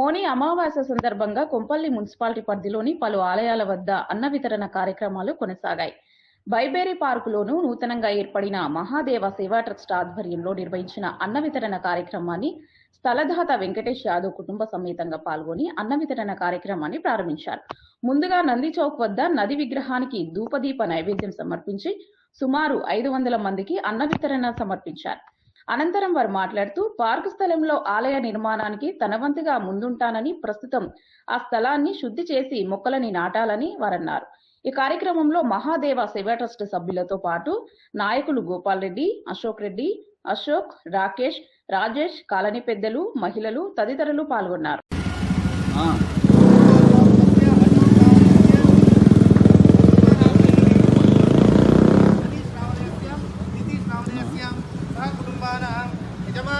మోని అమావాస్య సందర్భంగా కొంపల్లి మున్సిపాలిటీ పరిధిలోని పలు ఆలయాల వద్ద అన్న వితరణ కార్యక్రమాలు కొనసాగాయి. బైబేరీ పార్కులోను నూతనంగా ఏర్పడిన మహాదేవ సేవా ట్రస్ట్ ఆధ్వర్యంలో నిర్వహించిన అన్న వితరణ కార్యక్రమాన్ని స్థలదాత వెంకటేష్ యాదవ్ కుటుంబ సమేతంగా పాల్గొని అన్న వితరణ కార్యక్రమాన్ని ప్రారంభించారు. ముందుగా నంది చౌక్ వద్ద నది విగ్రహానికి ధూపదీప నైవేద్యం సమర్పించి సుమారు ఐదు వందల మందికి అన్న వితరణ సమర్పించారు. అనంతరం వారు మాట్లాడుతూ పార్కు స్థలంలో ఆలయ నిర్మాణానికి తన వంతుగా ముందుంటానని ప్రస్తుతం ఆ స్థలాన్ని శుద్ధి చేసి మొక్కలని నాటాలని వారన్నారు. ఈ కార్యక్రమంలో మహాదేవ సేవా ట్రస్ట్ సభ్యులతో పాటు నాయకులు గోపాల్ రెడ్డి అశోక్ రెడ్డి అశోక్ రాకేష్ రాజేష్ కాలనీ పెద్దలు మహిళలు తదితరులు పాల్గొన్నారు.